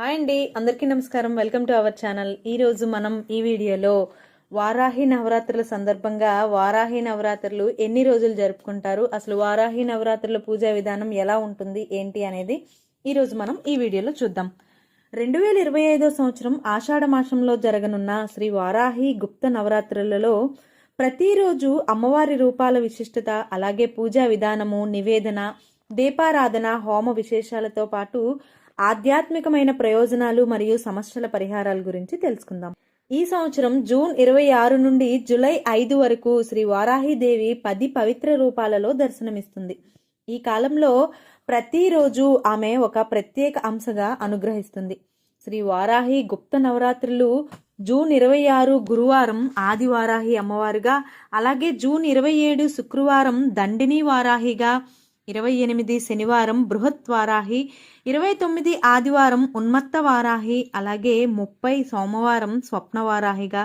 Hi అండి అందరికీ నమస్కారం. Welcome to our channel. ఈరోజు మనం ఈ వీడియోలో వారాహి నవరాత్రుల సందర్భంగా వారాహి నవరాత్రులు ఎన్ని రోజులు జరుపుకుంటారు అసలు వారాహి నవరాత్రుల పూజా విధానం ఎలా ఉంటుంది ఏంటి అనేది ఈరోజు మనం ఈ వీడియోలో చూద్దాం. రెండు వేల ఇరవై ఐదో సంవత్సరం ఆషాఢ మాసంలో జరగనున్న శ్రీ వారాహి గుప్త నవరాత్రులలో ప్రతిరోజు అమ్మవారి రూపాల విశిష్టత అలాగే పూజా విధానము నివేదన దీపారాధన హోమ విశేషాలతో పాటు ఆధ్యాత్మికమైన ప్రయోజనాలు మరియు సమస్యల పరిహారాల గురించి తెలుసుకుందాం. ఈ సంవత్సరం జూన్ ఇరవై ఆరు నుండి జూలై ఐదు వరకు శ్రీ వారాహిదేవి పది పవిత్ర రూపాలలో దర్శనమిస్తుంది. ఈ కాలంలో ప్రతిరోజు ఆమె ఒక ప్రత్యేక అంశగా అనుగ్రహిస్తుంది. శ్రీ వారాహి గుప్త నవరాత్రులు జూన్ ఇరవై ఆరు గురువారం ఆది వారాహి అమ్మవారుగా అలాగే జూన్ ఇరవై ఏడు శుక్రవారం దండిని వారాహిగా ఇరవై ఎనిమిది శనివారం బృహత్వారాహి ఇరవై తొమ్మిది ఆదివారం ఉన్మత్త వారాహి అలాగే ముప్పై సోమవారం స్వప్న వారాహిగా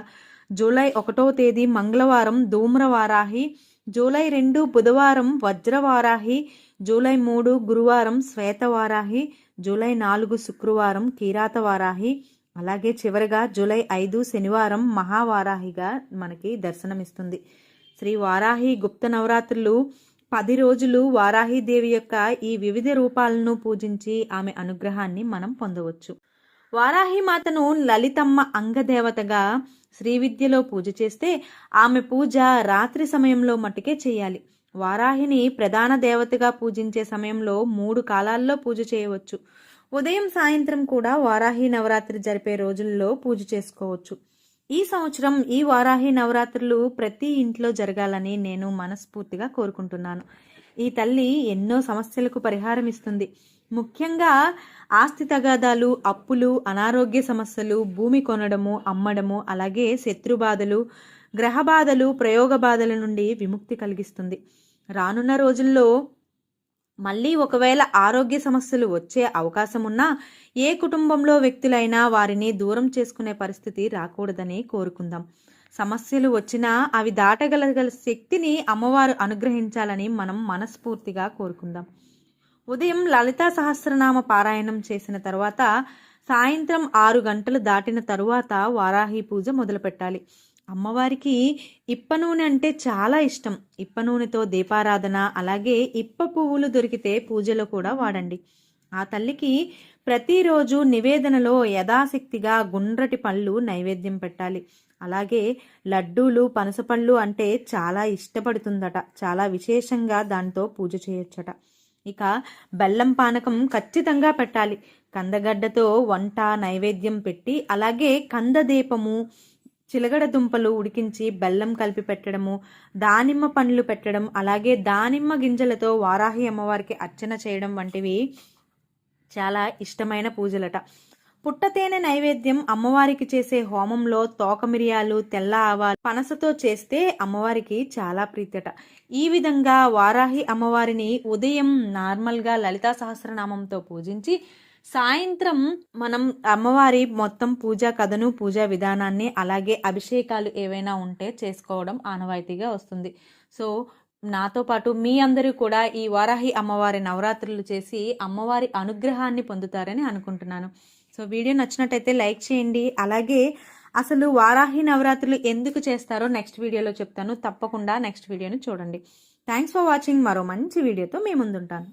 జూలై ఒకటో తేదీ మంగళవారం ధూమ్రవారాహి జూలై రెండు బుధవారం వజ్రవారాహి జూలై మూడు గురువారం శ్వేత వారాహి జూలై నాలుగు శుక్రవారం కీరాత వారాహి అలాగే చివరిగా జూలై ఐదు శనివారం మహావారాహిగా మనకి దర్శనమిస్తుంది. శ్రీ వారాహి గుప్త నవరాత్రులు పది రోజులు వారాహిదేవి యొక్క ఈ వివిధ రూపాలను పూజించి ఆమె అనుగ్రహాన్ని మనం పొందవచ్చు. వారాహిమాతను లలితమ్మ అంగదేవతగా శ్రీ విద్యలో పూజ చేస్తే ఆమె పూజ రాత్రి సమయంలో మట్టుకే చేయాలి. వారాహిని ప్రధాన దేవతగా పూజించే సమయంలో మూడు కాలాల్లో పూజ చేయవచ్చు. ఉదయం సాయంత్రం కూడా వారాహి నవరాత్రి జరిపే రోజుల్లో పూజ చేసుకోవచ్చు. ఈ సంవత్సరం ఈ వారాహి నవరాత్రులు ప్రతి ఇంట్లో జరగాలని నేను మనస్ఫూర్తిగా కోరుకుంటున్నాను. ఈ తల్లి ఎన్నో సమస్యలకు పరిహారం ఇస్తుంది. ముఖ్యంగా ఆస్తి తగాదాలు అప్పులు అనారోగ్య సమస్యలు భూమి కొనడము అమ్మడము అలాగే శత్రు బాధలు గ్రహ బాధలు ప్రయోగ బాధల నుండి విముక్తి కలిగిస్తుంది. రానున్న రోజుల్లో మళ్ళీ ఒకవేళ ఆరోగ్య సమస్యలు వచ్చే అవకాశం ఉన్నా ఏ కుటుంబంలో వ్యక్తులైనా వారిని దూరం చేసుకునే పరిస్థితి రాకూడదని కోరుకుందాం. సమస్యలు వచ్చినా అవి దాటగలగల శక్తిని అమ్మవారు అనుగ్రహించాలని మనం మనస్ఫూర్తిగా కోరుకుందాం. ఉదయం లలితా సహస్రనామ పారాయణం చేసిన తర్వాత సాయంత్రం ఆరు గంటలు దాటిన తరువాత వారాహి పూజ మొదలుపెట్టాలి. అమ్మవారికి ఇప్ప నూనె అంటే చాలా ఇష్టం. ఇప్ప నూనెతో దీపారాధన అలాగే ఇప్ప పువ్వులు దొరికితే పూజలో కూడా వాడండి. ఆ తల్లికి ప్రతిరోజు నివేదనలో యథాశక్తిగా గుండ్రటి పళ్ళు నైవేద్యం పెట్టాలి. అలాగే లడ్డూలు పనసపళ్ళు అంటే చాలా ఇష్టపడుతుందట. చాలా విశేషంగా దాంతో పూజ చేయొచ్చట. ఇక బెల్లం పానకం ఖచ్చితంగా పెట్టాలి. కందగడ్డతో వంట నైవేద్యం పెట్టి అలాగే కందదీపము చిలగడ దుంపలు ఉడికించి బెల్లం కలిపి పెట్టడము దానిమ్మ పండ్లు పెట్టడం అలాగే దానిమ్మ గింజలతో వారాహి అమ్మవారికి అర్చన చేయడం వంటివి చాలా ఇష్టమైన పూజలట. పుట్టతేనె నైవేద్యం అమ్మవారికి చేసే హోమంలో తోక మిరియాలు తెల్ల ఆవాలు పనసతో చేస్తే అమ్మవారికి చాలా ప్రీతట ఈ విధంగా వారాహి అమ్మవారిని ఉదయం నార్మల్గా లలితా సహస్రనామంతో పూజించి సాయంత్రం మనం అమ్మవారి మొత్తం పూజా కథను పూజా విధానాన్ని అలాగే అభిషేకాలు ఏవైనా ఉంటే చేసుకోవడం ఆనవాయితీగా వస్తుంది. సో నాతో పాటు మీ అందరూ కూడా ఈ వారాహి అమ్మవారి నవరాత్రులు చేసి అమ్మవారి అనుగ్రహాన్ని పొందుతారని అనుకుంటున్నాను. సో వీడియో నచ్చినట్టయితే లైక్ చేయండి. అలాగే అసలు వారాహి నవరాత్రులు ఎందుకు చేస్తారో నెక్స్ట్ వీడియోలో చెప్తాను. తప్పకుండా నెక్స్ట్ వీడియోని చూడండి. Thanks for watching. మరో మంచి వీడియోతో మీ ముందుంటాను.